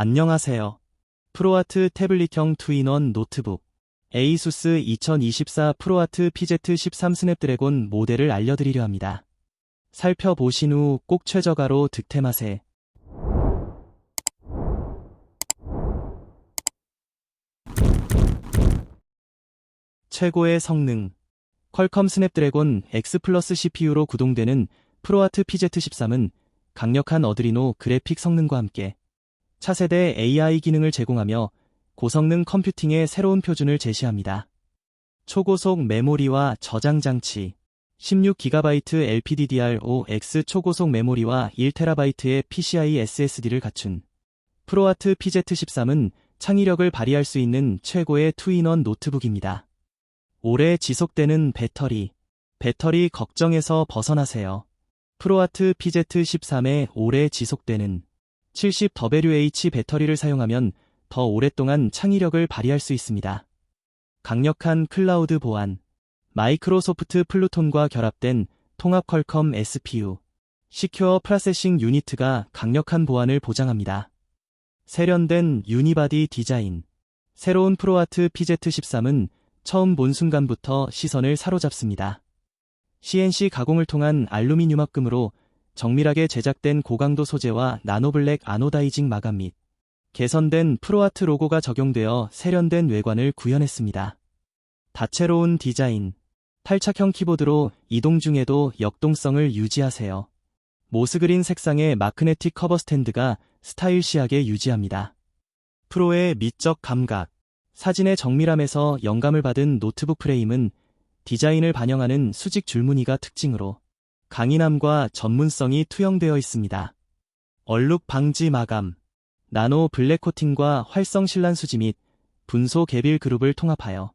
안녕하세요. 프로아트 태블릿형 투인원 노트북 에이수스 2024 프로아트 PZ13 스냅드래곤 모델을 알려드리려 합니다. 살펴보신 후 꼭 최저가로 득템하세. 최고의 성능 퀄컴 스냅드래곤 X 플러스 CPU로 구동되는 프로아트 PZ13은 강력한 어드리노 그래픽 성능과 함께 차세대 AI 기능을 제공하며 고성능 컴퓨팅의 새로운 표준을 제시합니다. 초고속 메모리와 저장 장치 16GB LPDDR5X 초고속 메모리와 1TB의 PCI SSD를 갖춘 프로아트 PZ13은 창의력을 발휘할 수 있는 최고의 투인원 노트북입니다. 오래 지속되는 배터리. 배터리 걱정에서 벗어나세요. 프로아트 PZ13에 오래 지속되는 70WH 배터리를 사용하면 더 오랫동안 창의력을 발휘할 수 있습니다. 강력한 클라우드 보안. 마이크로소프트 플루톤과 결합된 통합 퀄컴 SPU. 시큐어 프로세싱 유니트가 강력한 보안을 보장합니다. 세련된 유니바디 디자인. 새로운 프로아트 PZ13은 처음 본 순간부터 시선을 사로잡습니다. CNC 가공을 통한 알루미늄 합금으로 정밀하게 제작된 고강도 소재와 나노블랙 아노다이징 마감 및 개선된 프로아트 로고가 적용되어 세련된 외관을 구현했습니다. 다채로운 디자인, 탈착형 키보드로 이동 중에도 역동성을 유지하세요. 모스그린 색상의 마크네틱 커버 스탠드가 스타일시하게 유지합니다. 프로의 미적 감각, 사진의 정밀함에서 영감을 받은 노트북 프레임은 디자인을 반영하는 수직 줄무늬가 특징으로 강인함과 전문성이 투영되어 있습니다. 얼룩 방지 마감, 나노 블랙 코팅과 활성 실란 수지 및 분소 개빌 그룹을 통합하여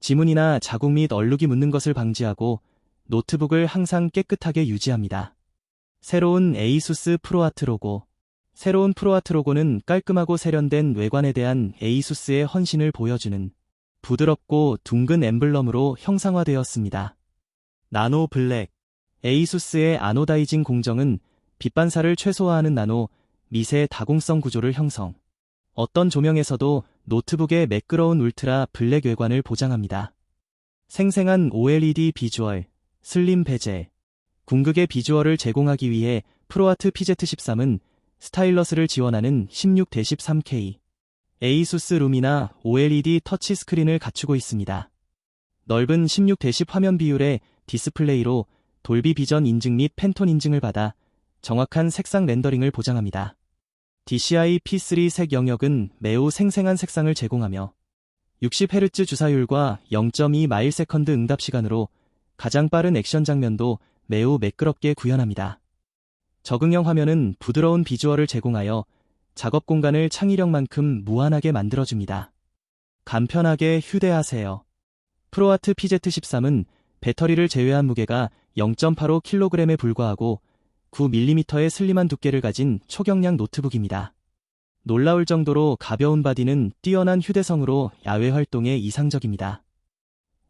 지문이나 자국 및 얼룩이 묻는 것을 방지하고 노트북을 항상 깨끗하게 유지합니다. 새로운 에이수스 프로아트 로고 새로운 프로아트 로고는 깔끔하고 세련된 외관에 대한 에이수스의 헌신을 보여주는 부드럽고 둥근 엠블럼으로 형상화되었습니다. 나노 블랙 에이수스의 아노다이징 공정은 빛 반사를 최소화하는 나노 미세 다공성 구조를 형성. 어떤 조명에서도 노트북의 매끄러운 울트라 블랙 외관을 보장합니다. 생생한 OLED 비주얼, 슬림 베젤, 궁극의 비주얼을 제공하기 위해 프로아트 PZ13은 스타일러스를 지원하는 16-13K 에이수스 룸이나 OLED 터치 스크린을 갖추고 있습니다. 넓은 16-10 화면 비율의 디스플레이로 돌비 비전 인증 및 팬톤 인증을 받아 정확한 색상 렌더링을 보장합니다. DCI P3 색 영역은 매우 생생한 색상을 제공하며 60Hz 주사율과 0.2 마일세컨드 응답 시간으로 가장 빠른 액션 장면도 매우 매끄럽게 구현합니다. 적응형 화면은 부드러운 비주얼을 제공하여 작업 공간을 창의력만큼 무한하게 만들어줍니다. 간편하게 휴대하세요. 프로아트 PZ13은 배터리를 제외한 무게가 0.85kg에 불과하고 9mm의 슬림한 두께를 가진 초경량 노트북입니다. 놀라울 정도로 가벼운 바디는 뛰어난 휴대성으로 야외 활동에 이상적입니다.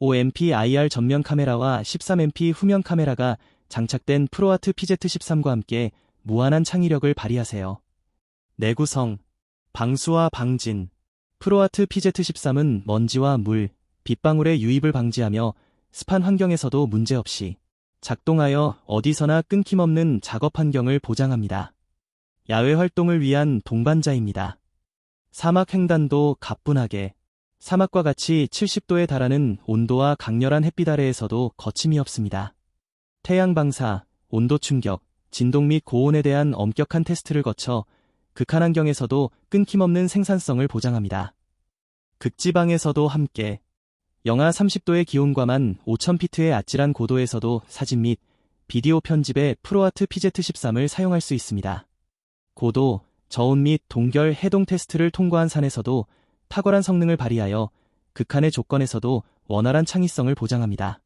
5MP IR 전면 카메라와 13MP 후면 카메라가 장착된 프로아트 PZ13과 함께 무한한 창의력을 발휘하세요. 내구성, 방수와 방진, 프로아트 PZ13은 먼지와 물, 빗방울의 유입을 방지하며 습한 환경에서도 문제없이 작동하여 어디서나 끊김없는 작업 환경을 보장합니다. 야외 활동을 위한 동반자입니다. 사막 횡단도 가뿐하게 사막과 같이 70도에 달하는 온도와 강렬한 햇빛 아래에서도 거침이 없습니다. 태양 방사, 온도 충격, 진동 및 고온에 대한 엄격한 테스트를 거쳐 극한 환경에서도 끊김없는 생산성을 보장합니다. 극지방에서도 함께 영하 30도의 기온과만 5000피트의 아찔한 고도에서도 사진 및 비디오 편집에 프로아트 PZ13을 사용할 수 있습니다. 고도, 저온 및 동결 해동 테스트를 통과한 산에서도 탁월한 성능을 발휘하여 극한의 조건에서도 원활한 창의성을 보장합니다.